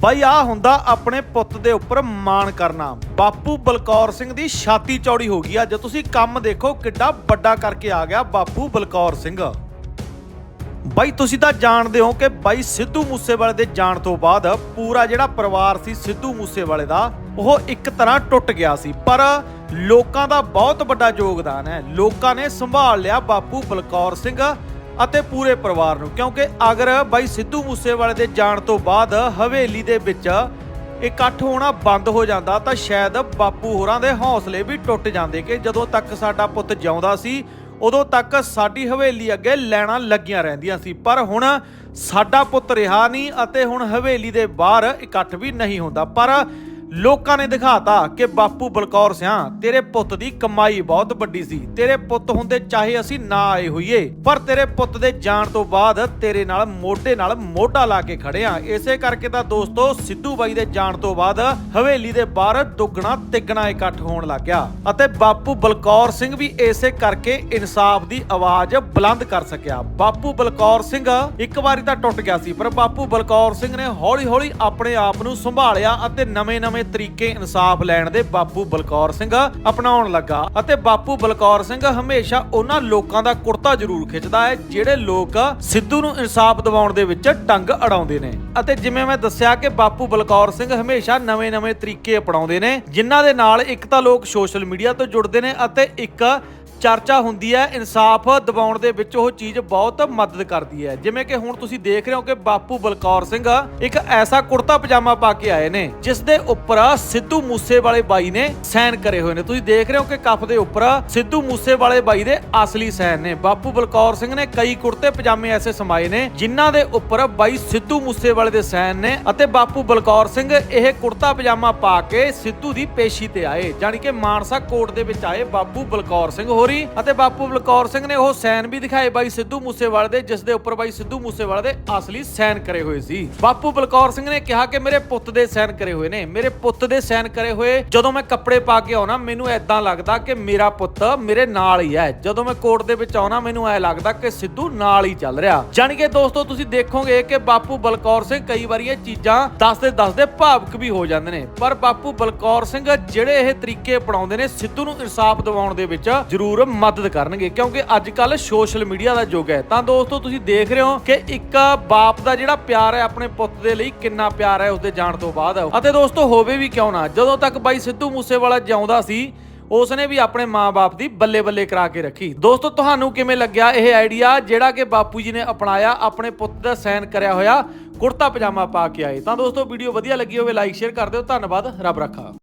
ਬਾਈ ਆ ਹੁੰਦਾ ਆਪਣੇ ਪੁੱਤ ਦੇ ਉੱਪਰ ਮਾਣ ਕਰਨਾ। ਬਾਪੂ ਬਲਕੌਰ ਸਿੰਘ ਦੀ ਛਾਤੀ ਚੌੜੀ ਹੋ ਗਈ ਆ। ਜੇ ਤੁਸੀਂ ਕੰਮ ਦੇਖੋ, ਕਿੱਡਾ ਵੱਡਾ ਕਰਕੇ ਆ ਗਿਆ ਬਾਪੂ ਬਲਕੌਰ ਸਿੰਘ। ਬਾਈ, ਤੁਸੀਂ ਤਾਂ ਜਾਣਦੇ ਹੋ ਕਿ ਬਾਈ ਸਿੱਧੂ ਮੂਸੇਵਾਲੇ ਦੇ ਜਾਣ ਤੋਂ ਬਾਅਦ ਪੂਰਾ ਜਿਹੜਾ ਪਰਿਵਾਰ ਸੀ ਸਿੱਧੂ ਮੂਸੇਵਾਲੇ ਦਾ, ਉਹ ਇੱਕ ਤਰ੍ਹਾਂ ਟੁੱਟ ਗਿਆ ਸੀ। ਪਰ ਲੋਕਾਂ ਦਾ ਬਹੁਤ ਵੱਡਾ ਯੋਗਦਾਨ ਹੈ। ਲੋਕਾਂ ਨੇ ਸੰਭਾਲ ਲਿਆ ਬਾਪੂ ਬਲਕੌਰ ਸਿੰਘ। ਅਤੇ ਪੂਰੇ ਪਰਿਵਾਰ ਨੂੰ, ਕਿਉਂਕਿ ਅਗਰ ਬਾਈ ਸਿੱਧੂ ਮੂਸੇਵਾਲੇ ਦੇ ਜਾਣ ਤੋਂ ਬਾਅਦ ਹਵੇਲੀ ਦੇ ਵਿੱਚ ਇਕੱਠ ਹੋਣਾ ਬੰਦ ਹੋ ਜਾਂਦਾ, ਤਾਂ ਸ਼ਾਇਦ ਬਾਪੂ ਹੋਰਾਂ ਦੇ ਹੌਸਲੇ ਵੀ ਟੁੱਟ ਜਾਂਦੇ ਕਿ ਜਦੋਂ ਤੱਕ ਸਾਡਾ ਪੁੱਤ ਜਿਉਂਦਾ ਸੀ, ਉਦੋਂ ਤੱਕ ਸਾਡੀ ਹਵੇਲੀ ਅੱਗੇ ਲੈਣਾ ਲੱਗੀਆਂ ਰਹਿੰਦੀਆਂ ਸੀ। ਪਰ ਹੁਣ ਸਾਡਾ ਪੁੱਤ ਰਿਹਾ ਨਹੀਂ ਅਤੇ ਹੁਣ ਹਵੇਲੀ ਦੇ ਬਾਹਰ ਇਕੱਠ ਵੀ ਨਹੀਂ ਹੁੰਦਾ। ਪਰ ਲੋਕਾਂ ਨੇ ਦਿਖਾਤਾ ਕਿ ਬਾਪੂ ਬਲਕੌਰ ਸਿਆ, ਤੇਰੇ ਪੁੱਤ ਦੀ ਕਮਾਈ ਬਹੁਤ ਵੱਡੀ ਸੀ। ਤੇਰੇ ਪੁੱਤ ਹੁੰਦੇ ਚਾਹੇ ਅਸੀਂ ਨਾ ਆਏ ਹੋਈਏ, ਪਰ ਤੇਰੇ ਪੁੱਤ ਦੇ ਜਾਣ ਤੋਂ ਬਾਅਦ ਤੇਰੇ ਨਾਲ ਮੋਢੇ ਨਾਲ ਮੋਢਾ ਲਾ ਕੇ ਖੜੇ ਆ। ਇਸੇ ਕਰਕੇ ਤਾਂ ਦੋਸਤੋ, ਸਿੱਧੂ ਬਾਈ ਦੇ ਜਾਣ ਤੋਂ ਬਾਅਦ ਹਵੇਲੀ ਦੇ ਬਾਹਰ ਦੁੱਗਣਾ ਤਿੱਗਣਾ ਇਕੱਠ ਹੋਣ ਲੱਗ ਗਿਆ ਅਤੇ ਬਾਪੂ ਬਲਕੌਰ ਸਿੰਘ ਵੀ ਇਸੇ ਕਰਕੇ ਇਨਸਾਫ ਦੀ ਆਵਾਜ਼ ਬੁਲੰਦ ਕਰ ਸਕਿਆ। ਬਾਪੂ ਬਲਕੌਰ ਸਿੰਘ ਇੱਕ ਵਾਰੀ ਤਾਂ ਟੁੱਟ ਗਿਆ ਸੀ, ਪਰ ਬਾਪੂ ਬਲਕੌਰ ਸਿੰਘ ਨੇ ਹੌਲੀ-ਹੌਲੀ ਆਪਣੇ ਆਪ ਨੂੰ ਸੰਭਾਲਿਆ ਅਤੇ ਨਵੇਂ-ਨਵੇਂ ਤਰੀਕੇ ਇਨਸਾਫ ਲੈਣ ਦੇ ਬਾਪੂ ਬਲਕੌਰ ਸਿੰਘ ਅਪਣਾਉਣ ਲੱਗਾ ਅਤੇ ਬਾਪੂ ਬਲਕੌਰ ਸਿੰਘ ਹਮੇਸ਼ਾ ਉਹਨਾਂ ਲੋਕਾਂ ਦਾ ਕੁਰਤਾ ਜ਼ਰੂਰ ਖਿੱਚਦਾ ਹੈ, ਜਿਹੜੇ ਲੋਕ ਸਿੱਧੂ ਨੂੰ ਇਨਸਾਫ ਦਿਵਾਉਣ ਦੇ ਵਿੱਚ ਟੰਗ ਅੜਾਉਂਦੇ ਨੇ। ਅਤੇ ਜਿਵੇਂ ਮੈਂ ਦੱਸਿਆ ਕਿ ਬਾਪੂ ਬਲਕੌਰ ਸਿੰਘ ਹਮੇਸ਼ਾ ਨਵੇਂ-ਨਵੇਂ ਤਰੀਕੇ ਅਪਣਾਉਂਦੇ ਨੇ, ਜਿਨ੍ਹਾਂ ਦੇ ਨਾਲ ਇੱਕ ਤਾਂ ਲੋਕ ਸੋਸ਼ਲ ਮੀਡੀਆ ਤੋਂ ਜੁੜਦੇ ਨੇ ਅਤੇ ਇੱਕ ਚਰਚਾ ਹੁੰਦੀ ਹੈ, ਇਨਸਾਫ ਦਿਵਾਉਣ ਦੇ ਵਿੱਚ ਉਹ ਚੀਜ਼ ਬਹੁਤ ਮਦਦ ਕਰਦੀ ਹੈ। ਜਿਵੇਂ ਕਿ ਹੁਣ ਤੁਸੀਂ ਦੇਖ ਰਹੇ ਹੋ ਕਿ ਬਾਪੂ ਬਲਕੌਰ ਸਿੰਘ ਇੱਕ ਐਸਾ ਕੁੜਤਾ ਪਜਾਮਾ ਪਾ ਕੇ ਆਏ ਨੇ, ਜਿਸ ਦੇ ਉੱਪਰ ਸਿੱਧੂ ਮੂਸੇ ਵਾਲੇ ਬਾਈ ਨੇ ਸਾਈਨ ਕਰੇ ਹੋਏ ਨੇ। ਤੁਸੀਂ ਦੇਖ ਰਹੇ ਹੋ ਕਿ ਕੱਫ ਦੇ ਉੱਪਰ ਸਿੱਧੂ ਮੂਸੇ ਵਾਲੇ ਬਾਈ ਦੇ ਅਸਲੀ ਸਾਈਨ ਨੇ। ਬਾਪੂ ਬਲਕੌਰ ਸਿੰਘ ਨੇ ਕਈ ਕੁੜਤੇ ਪਜਾਮੇ ਐਸੇ ਸਮਾਏ ਨੇ, ਜਿਨ੍ਹਾਂ ਦੇ ਉੱਪਰ ਬਾਈ ਸਿੱਧੂ ਮੂਸੇ ਵਾਲੇ ਦੇ ਸਾਈਨ ਨੇ ਅਤੇ ਬਾਪੂ ਬਲਕੌਰ ਸਿੰਘ ਇਹ ਕੁੜਤਾ ਪਜਾਮਾ ਪਾ ਕੇ ਸਿੱਧੂ ਦੀ ਪੇਸ਼ੀ ਤੇ ਆਏ। ਜਾਣੀ ਕਿ ਮਾਨਸਾ ਕੋਰਟ ਦੇ ਵਿੱਚ ਆਏ ਬਾਪੂ ਬਲਕੌਰ ਸਿੰਘ। ਹੋਰ ਅਤੇ ਬਾਪੂ ਬਲਕੌਰ ਸਿੰਘ ਨੇ ਉਹ ਸਾਈਨ ਵੀ ਦਿਖਾਏ। ਬਾਈ ਸਿੱਧੂ ਮੂਸੇਵਾਲੇ ਦੇ, ਜਿਸ ਦੇ ਉੱਪਰ ਬਾਈ ਸਿੱਧੂ ਮੂਸੇਵਾਲੇ ਦੇ ਅਸਲੀ ਸਾਈਨ ਕਰੇ ਹੋਏ ਸੀ। ਬਾਪੂ ਬਲਕੌਰ ਸਿੰਘ ਨੇ ਕਿਹਾ ਕਿ ਮੇਰੇ ਪੁੱਤ ਦੇ ਸਾਈਨ ਕਰੇ ਹੋਏ ਨੇ। ਮੇਰੇ ਪੁੱਤ ਦੇ ਸਾਈਨ ਕਰੇ ਹੋਏ, ਜਦੋਂ ਮੈਂ ਕੱਪੜੇ ਪਾ ਕੇ ਆਉਣਾ, ਮੈਨੂੰ ਐਦਾਂ ਲੱਗਦਾ ਕਿ ਮੇਰਾ ਪੁੱਤ ਮੇਰੇ ਨਾਲ ਹੀ ਹੈ। ਜਦੋਂ ਮੈਂ ਕੋਰਟ ਦੇ ਵਿੱਚ ਆਉਣਾ, ਮੈਨੂੰ ਐ ਲੱਗਦਾ ਕਿ ਸਿੱਧੂ ਨਾਲ ਹੀ ਚੱਲ ਰਿਹਾ। ਜਾਣੀ ਕਿ ਦੋਸਤੋ, ਤੁਸੀਂ ਦੇਖੋਗੇ ਕਿ ਬਾਪੂ ਬਲਕੌਰ ਸਿੰਘ ਕਈ ਵਾਰੀ ਇਹ ਚੀਜ਼ਾਂ ਦੱਸਦੇ ਦੱਸਦੇ ਭਾਵਕ ਵੀ ਹੋ ਜਾਂਦੇ ਨੇ। ਪਰ ਬਾਪੂ ਬਲਕੌਰ ਸਿੰਘ ਜਿਹੜੇ ਇਹ ਤਰੀਕੇ ਅਪਣਾਉਂਦੇ ਨੇ, ਸਿੱਧੂ ਨੂੰ ਇਨਸਾਫ ਦਿਵਾਉਣ ਦੇ ਵਿੱਚ ਜ਼ਰੂਰ ਮਦਦ ਕਰਨਗੇ, ਕਿਉਂਕਿ ਅੱਜ ਕੱਲ ਸੋਸ਼ਲ ਮੀਡੀਆ ਦਾ ਯੁੱਗ ਹੈ। ਤਾਂ ਦੋਸਤੋ, ਤੁਸੀਂ ਦੇਖ ਰਹੇ ਹੋ ਕਿ ਇੱਕ ਬਾਪ ਦਾ ਜਿਹੜਾ ਪਿਆਰ ਹੈ ਆਪਣੇ ਪੁੱਤ ਦੇ ਲਈ ਕਿੰਨਾ ਪਿਆਰ ਹੈ, ਉਸਦੇ ਜਾਣ ਤੋਂ ਬਾਅਦ। ਅਤੇ ਦੋਸਤੋ, ਹੋਵੇ ਵੀ ਕਿਉਂ ਨਾ, ਜਦੋਂ ਤੱਕ ਬਾਈ ਸਿੱਧੂ ਮੂਸੇਵਾਲਾ ਜਿਉਂਦਾ ਸੀ, ਉਸਨੇ ਵੀ ਆਪਣੇ ਮਾਪੇ ਦੀ ਬੱਲੇ ਬੱਲੇ ਕਰਾ ਕੇ ਰੱਖੀ। ਦੋਸਤੋ, ਤੁਹਾਨੂੰ ਕਿਵੇਂ ਲੱਗਿਆ ਇਹ ਆਈਡੀਆ ਜਿਹੜਾ ਕਿ ਬਾਪੂ ਜੀ ਨੇ ਅਪਣਾਇਆ, ਆਪਣੇ ਪੁੱਤ ਦਾ ਸਾਈਨ ਕਰਿਆ ਹੋਇਆ ਕੁੜਤਾ ਪਜਾਮਾ ਪਾ ਕੇ ਆਏ। ਤਾਂ ਦੋਸਤੋ ਵੀਡੀਓ ਵਧੀਆ ਲੱਗੀ ਹੋਵੇ ਲਾਈਕ ਸ਼ੇਅਰ ਕਰ ਦਿਓ। ਧੰਨਵਾਦ, ਰੱਬ ਰੱਖਾ।